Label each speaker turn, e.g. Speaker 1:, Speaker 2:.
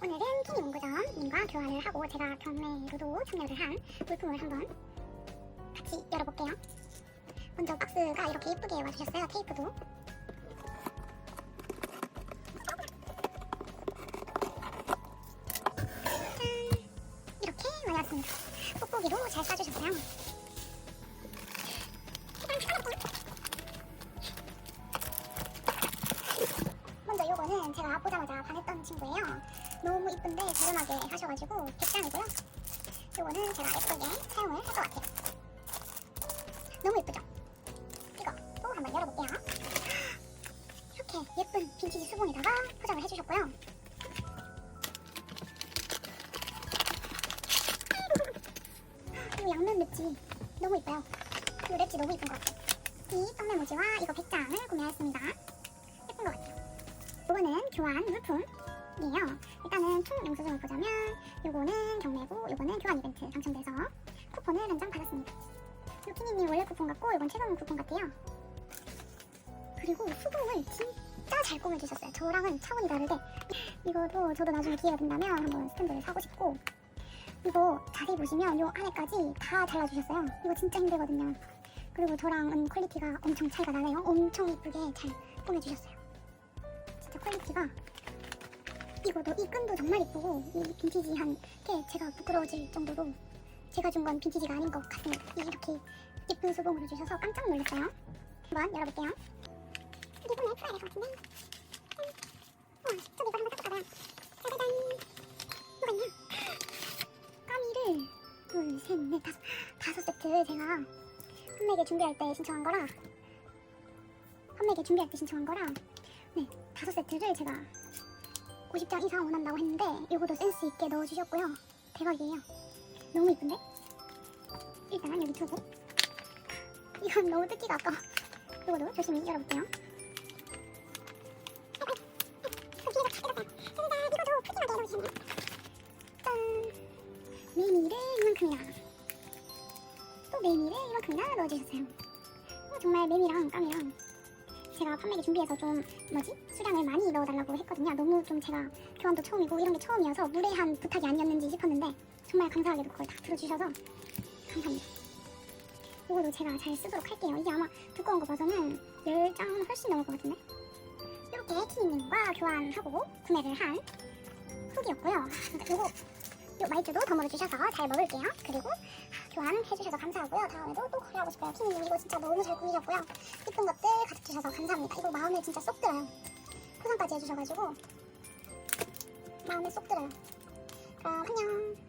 Speaker 1: 오늘은 키니 문구점님과 교환을 하고 제가 경매로도 참여를 한 물품을 한번 같이 열어볼게요. 먼저 박스가 이렇게 예쁘게 와주셨어요. 테이프도. 짠! 이렇게 와왔습니다. 뽁뽁이로 잘 싸주셨어요. 요거는 제가 보자마자 반했던 친구예요. 너무 이쁜데 저렴하게 하셔가지고 100장이고요. 요거는 제가 예쁘게 사용을 할 것 같아요. 너무 예쁘죠? 이거 또 한번 열어볼게요. 이렇게 예쁜 빈티지 수봉에다가 포장을 해주셨고요. 이 양면 랩지 너무 이뻐요. 이 랩지 너무 이쁜 것 같아요. 이 판매 모지와 이거 100장을 구매하였습니다. 이거는 교환 물품이에요. 일단은 총 영수증을 보자면 요거는 경매고 요거는 교환 이벤트 당첨돼서 쿠폰을 한 장 받았습니다. 요키니님 원래 쿠폰 같고 이건 최근 쿠폰 같아요. 그리고 수봉을 진짜 잘 꾸며주셨어요. 저랑은 차원이 다르게 이거도 저도 나중에 기회가 된다면 한번 스탠드를 사고 싶고 이거 자세히 보시면 요 안에까지 다 잘라주셨어요. 이거 진짜 힘들거든요. 그리고 저랑은 퀄리티가 엄청 차이가 나네요. 엄청 이쁘게 잘 꾸며주셨어요. 진짜 퀄리티가 이거도 이 끈도 정말 이쁘고 이 빈티지한 게 제가 부끄러워질 정도로 제가 준 건 빈티지가 아닌 것 같습니다. 이렇게 예쁜 수봉으로 주셔서 깜짝 놀랐어요. 한번 열어볼게요. 리본을 풀어야 될것 같은데. 짠. 우와, 저 리본 한번 뜯어봐요. 짜자잔. 뭐가 있냐? 까미를 둘, 셋, 넷, 다섯, 다섯 세트 제가 판매계 준비할 때 신청한 거라 판매계 준비할 때 신청한 거라 네, 다섯 세트를 제가 50장 이상 원한다고 했는데 이것도 센스 있게 넣어주셨고요. 대박이에요. 너무 이쁜데? 일단 여기 두고 이건 너무 뜯기가 아까워. 이거도 조심히 열어볼게요. 짠! 메밀을 이만큼이나 또 메밀을 이만큼이나 넣어주셨어요. 어, 정말 메밀이랑 깡이랑 제가 판매기 준비해서 좀 뭐지 수량을 많이 넣어달라고 했거든요. 너무 좀 제가 교환도 처음이고 이런 게 처음이어서 무례한 부탁이 아니었는지 싶었는데 정말 감사하게도 그걸 다 들어주셔서 감사합니다. 이거도 제가 잘 쓰도록 할게요. 이게 아마 두꺼운 거 봐서는 10장 훨씬 넘을 것 같은데 이렇게 키님과 교환하고 구매를 한 후기였고요. 그리고 요 말주도 덤으로 주셔서 잘 먹을게요. 그리고 교환해주셔서 감사하고요. 다음에도 또 거래하고 싶어요. 키님 이거 진짜 너무 잘 꾸미셨고요. 예쁜 것들 가득 주셔서 감사합니다. 이거 마음에 진짜 쏙 들어요. 포장까지 해주셔가지고 마음에 쏙 들어요. 그럼 안녕.